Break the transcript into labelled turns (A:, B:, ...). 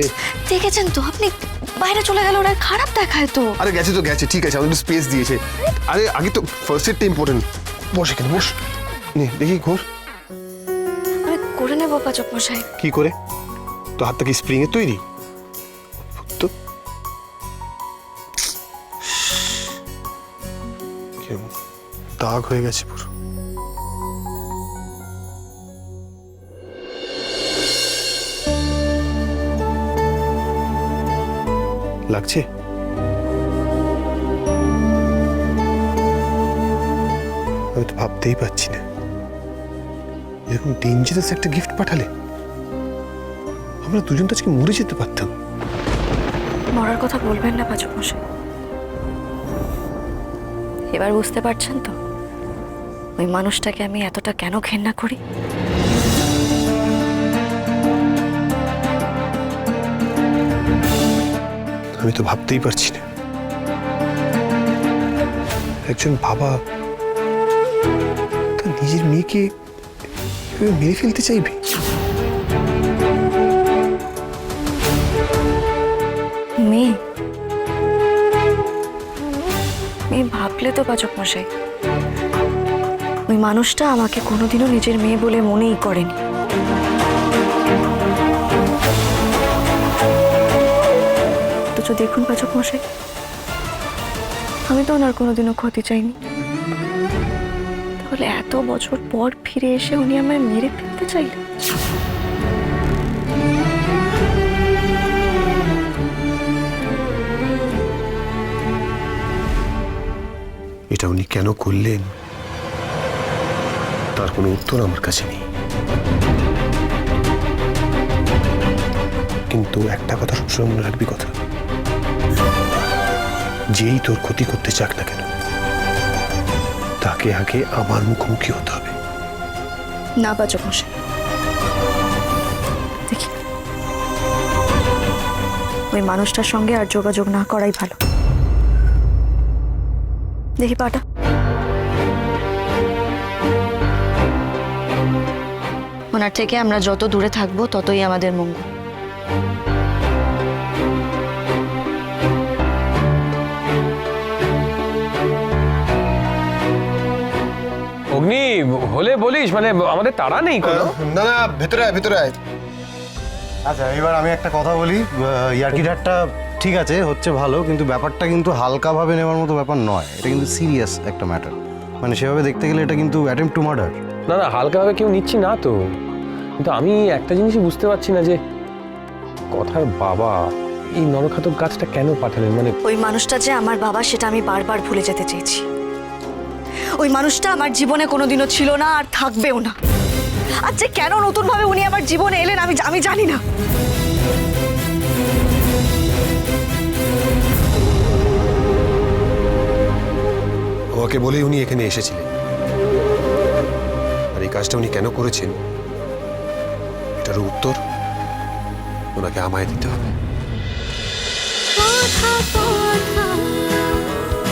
A: নে।
B: দেখেছেন তো আপনি বাইরে চলে গেল ওরা খারাপ দেখায় তো।
A: আরে গেছে তো গেছে ঠিক আছে আমাদের স্পেস দিয়েছে। আরে আগে তো ফার্স্ট এডটা ইম্পর্টেন্ট বস এখানে বস। নে দেখি ঘোর।
B: আমি করে নেব পাচক মশাই।
A: কি করে? তো হাতটা কি স্প্রিং এর তৈরি? তো। দাগ হয়ে গেছে পুরো। লাগছে? আমি তো ভাবতেই পারছি না। এরকম ডেঞ্জারাস একটা গিফট পাঠালে, আমরা দুজন তো আজকে মরে যেতে পারতাম।
B: মরার কথা বলবেন না পাচক মশাই। এবার বুঝতে পারছেন তো, ওই মানুষটাকে আমি এতটা কেন ঘেন্না করি?
A: আমি তো ভাবতেই পারছি না। একজন বাবা তার নিজের মেয়েকে মেরে ফেলতে চাইবে?
B: মেয়ে? মেয়ে ভাবলে তো পাচক মশাই। ওই মানুষটা আমাকে কোনোদিনও নিজের মেয়ে বলে মনেই করেনি। দেখুন পাচক মশাই। আমি তো ওনার কোনোদিনও ক্ষতি চাইনি। তাহলে এত বছর পর ফিরে এসে উনি আমায় মেরে ফেলতে চাইলেন?
A: এটা উনি কেন করলেন? তার কোনো উত্তর আমার কাছে নেই। কিন্তু একটা কথা সবসময় মনে রাখবি কথা। যেই তোর ক্ষতি করতে চাক না কেন, তাকে আগে আমার মুখোমুখি হতে হবে।
B: না পাচক মশাই। দেখি। ওই মানুষটার সঙ্গে আর যোগাযোগ না করাই ভালো। দেখি পাটা। ওনার থেকে আমরা যত দূরে থাকব, ততই আমাদের মঙ্গল।
C: হলে বলিস মানে আমাদের তাড়া নেই কোনো।
A: না না ভেতরে আয় ভেতরে আয়।
D: আচ্ছা এবার আমি একটা কথা বলি। ইয়ার্কি ঠাট্টা ঠিক আছে হচ্ছে ভালো কিন্তু ব্যাপারটা কিন্তু হালকাভাবে নেওয়ার মতো ব্যাপার নয়। এটা কিন্তু সিরিয়াস একটা ম্যাটার মানে সেভাবে দেখতে গেলে এটা কিন্তু অ্যাটেম্প টু মার্ডার
C: না না হালকাভাবে কেউ নিচ্ছি না তো। কিন্তু আমি একটা জিনিসই বুঝতে পারছি না যে কথার বাবা এই নরখাতক গাছটা কেন পাঠালেন? মানে
B: ওই মানুষটা যে আমার বাবা সেটা আমি বারবার ভুলে যেতে চেয়েছি। ওই মানুষটা আমার জীবনে কোনোদিনও ছিল না আর থাকবেও না। আর যে কেন নতুনভাবে উনি আমার জীবনে এলেন, আমি আমি জানি না।
A: ওকে বলেই উনি এখানে এসেছিলেন। আর এই কাজটা উনি কেন করেছেন এটার উত্তর ওনাকে আমায় দিতে হবে।